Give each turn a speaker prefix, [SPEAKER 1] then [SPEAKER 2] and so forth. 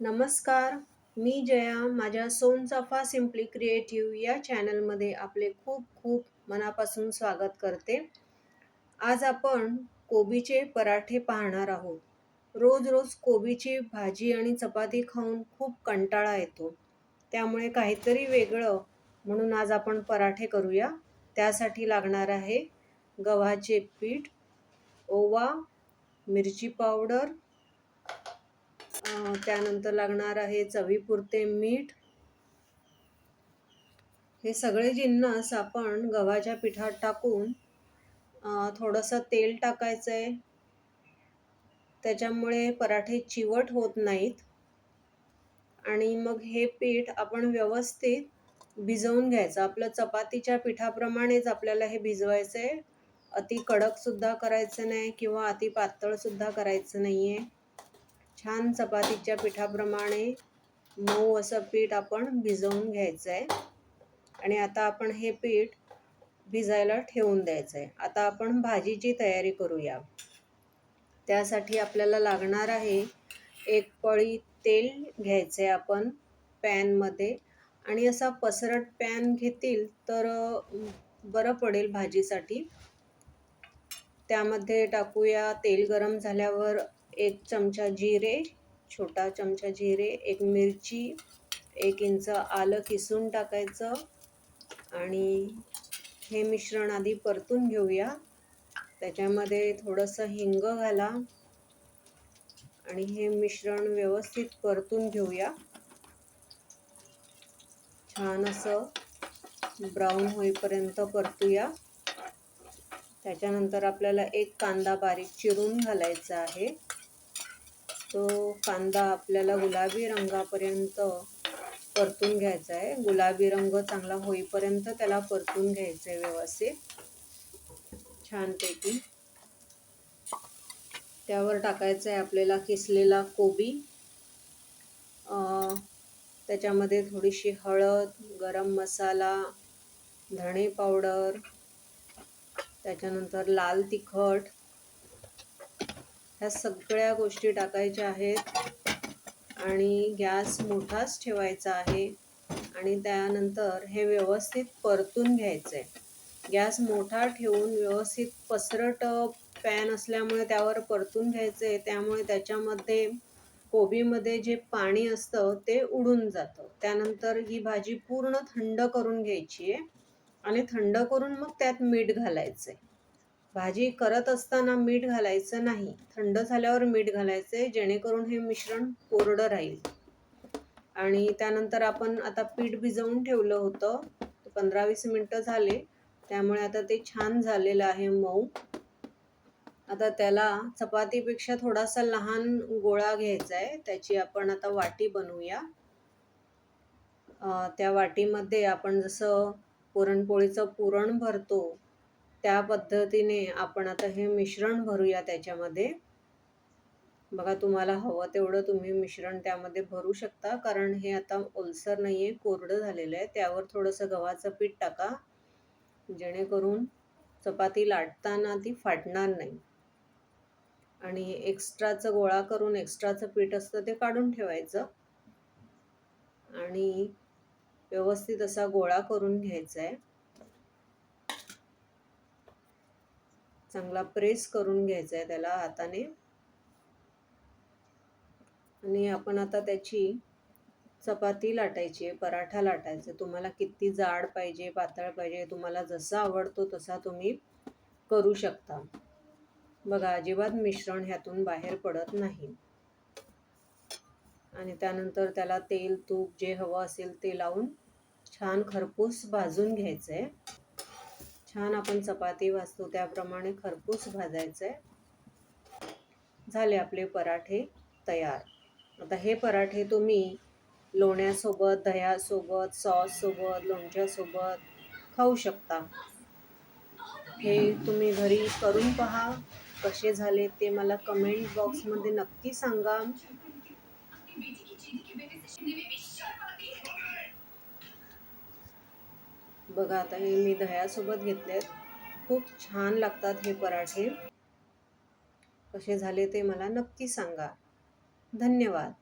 [SPEAKER 1] नमस्कार मी जया माझ्या सोनचाफा simply creative या चॅनलमध्ये आपले खूप खूप मनापासून स्वागत करते. आज आपण कोबीचे पराठे पाहणार आहोत. रोज रोज कोबीची भाजी आणि चपाती खाऊन खूप कंटाळा येतो. त्यामुळे काहीतरी वेगळं म्हणून आज आपण पराठे करूया. त्यासाठी लागणार आहे गव्हाचे पीठ ओवा मिरची पावडर त्यानंतर लागणार आहे चवीपुरते मीठ. हे सगळे जिन्नस आपण गव्हाच्या पिठात टाकून थोडंसं तेल टाकायचं आहे त्याच्यामुळे पराठे चिवट होत नाहीत. आणि मग हे पीठ आपण व्यवस्थित भिजवून घ्यायचं. आपलं चपातीच्या पिठाप्रमाणेच आपल्याला हे भिजवायचं आहे अति कडकसुद्धा करायचं नाही किंवा अति पातळसुद्धा करायचं नाही आहे छान चपातीच्या पिठाप्रमाणे मऊ असं पीठ आपण भिजवून घ्यायचं आहे आणि आता आपण हे पीठ भिजायला ठेवून द्यायचं आहे आता आपण भाजीची तयारी करूया. त्यासाठी आपल्याला लागणार आहे एक पळी तेल घ्यायचं आहे आपण पॅनमध्ये आणि असा पसरट पॅन घेतील तर बरं पडेल भाजीसाठी. त्यामध्ये टाकूया तेल गरम झाल्यावर एक चमचा जिरे छोटा चमचा जिरे एक मिरची एक इंच आलं किसून टाकायचं आणि हे मिश्रण आधी परतून घेऊया. त्याच्यामध्ये थोडंसं हिंग घाला आणि हे मिश्रण व्यवस्थित परतून घेऊया. छान असं ब्राऊन होईपर्यंत परतूया. त्याच्यानंतर आपल्याला एक कांदा बारीक चिरून घालायचा आहे. तो कांदा आपल्याला गुलाबी रंगापर्यंत परतून घ्यायचा आहे. गुलाबी रंग चांगला होईपर्यंत त्याला परतून घ्यायचं आहे व्यवस्थित. छानपैकी. त्यावर टाकायचं आहे आपल्याला किसलेला कोबी. त्याच्यामध्ये थोडीशी हळद गरम मसाला धणे पावडर त्याच्यानंतर लाल तिखट ह्या सगळ्या गोष्टी टाकायच्या आहेत. आणि गॅस मोठाच ठेवायचा आहे. आणि त्यानंतर हे व्यवस्थित परतून घ्यायचं आहे गॅस मोठा ठेवून व्यवस्थित पसरट पॅन असल्यामुळे त्यावर परतून घ्यायचं आहे त्यामुळे त्याच्यामध्ये कोबीमध्ये जे पाणी असतं ते उडून जातं. त्यानंतर ही भाजी पूर्ण थंड करून घ्यायची आहे आणि थंड करून मग त्यात मीठ घालायचं आहे भाजी करत असताना मीठ घालायचं नाही. थंड झाल्यावर मीठ घालायचं आहे जेणेकरून हे मिश्रण कोरडं राहील. आणि त्यानंतर आपण आता पीठ भिजवून ठेवलं होतं. पंधरा वीस मिनटं झाले. त्यामुळे आता ते छान झालेलं आहे मऊ. आता त्याला चपातीपेक्षा थोडासा लहान गोळा घ्यायचा आहे त्याची आपण आता वाटी बनवूया. त्या वाटीमध्ये आपण जसं पुरणपोळीचं पुरण भरतो त्या पद्धतीने आपण आता हे मिश्रण भरूया त्याच्यामध्ये. बघा तुम्हाला हवं तेवढं तुम्ही मिश्रण त्यामध्ये भरू शकता कारण हे आता ओलसर नाही आहे कोरडं झालेलं आहे. त्यावर थोडंसं गव्हाचं पीठ टाका जेणेकरून चपाती लाटताना ती फाटणार नाही. आणि एक्स्ट्राचं गोळा करून एक्स्ट्राचं पीठ असतं ते काढून ठेवायचं. आणि व्यवस्थित असा गोळा करून घ्यायचा आहे चांगला प्रेस करून घ्यायचा आहे त्याला हाताने. आणि आपण आता त्याची चपाती लाटायची आहे पराठा लाटायचा तुम्हाला किती जाड पाहिजे पातळ पाहिजे तुम्हाला जसा आवडतो तसा तुम्ही करू शकता. बघा अजिबात मिश्रण ह्यातून बाहेर पडत नाही. आणि त्यानंतर त्याला तेल तूप जे हवं असेल ते लावून छान खरपूस भाजून घ्यायचं आहे छान आपण चपाती भाजतो त्याप्रमाणे खरपूस भाजायचं आहे झाले आपले पराठे तयार. आता हे पराठे तुम्ही लोण्यासोबत दह्यासोबत सॉससोबत लोणच्यासोबत खाऊ शकता. हे तुम्ही घरी करून पहा कसे झाले ते मला कमेंट बॉक्समध्ये नक्की सांगा. बघा आता हे मी दह्यासोबत घेतले खूप छान लागतात हे पराठे. कसे झाले ते मला नक्की सांगा. धन्यवाद.